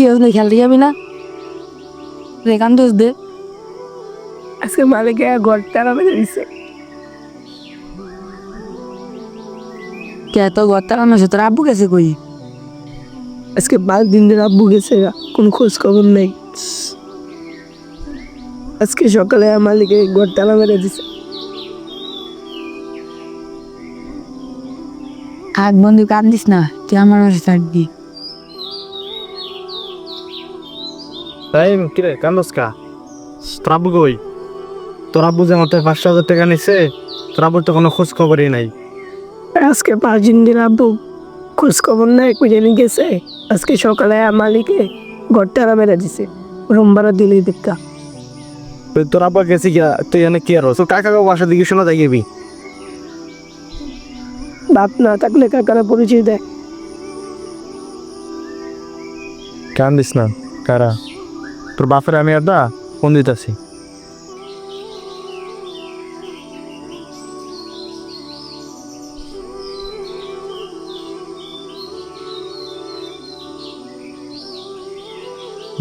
কি হয়েছে? খেলতে যাবি না। রে কান দোষ দে। আজকে মালিকে ঘর তারা মেরে দিছে কে তো ঘর তারা নছে তোর আব্বু গেছে কই? আজকে পাঁচ দিন ধরে আব্বু গেছে কোনো খোঁজ খবর নেই। আজকে সকালে মালিকে ঘর তালা মেরে দিছে হাত বন্ধু কান্দিস না তুই আমার মাসে থাকবি। তাই কিরে কান্দস কা? তোর আব্বু কই তোর আব্বু যে থেকে পাঁচশো হাজার টাকা নিছে তোর আব্বুর তো কোনো খোঁজ খবরই নাই। আজকে পাঁচ দিন ধরে আব্বু খোঁজ খবর নেই খুঁজে নিয়ে গেছে। আজকে সকালে মালিকে ঘর তালা মেরে দিছে রুম ভাড়া দিলে দেখা তোর আব্বা গেছি গিয়া তুই এখানে কি আর তোর কাকা কাকা বাসা দিকে শোনা যাইবি বাপ না থাকলে কাকারা পরিচয় দেয় কান্দিস না কারা? তোর বাপের আমি আর দা ফোন দিতেছি।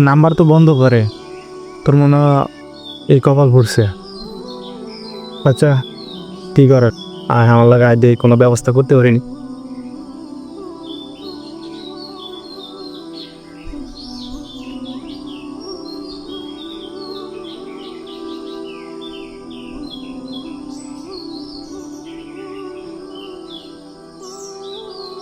নাম্বার তো বন্ধ করে। তোর মনে এই কপাল ঘুরছে। আচ্ছা কি করে আয়, আমার লাগে দিয়ে কোনো ব্যবস্থা করতে পারিনি।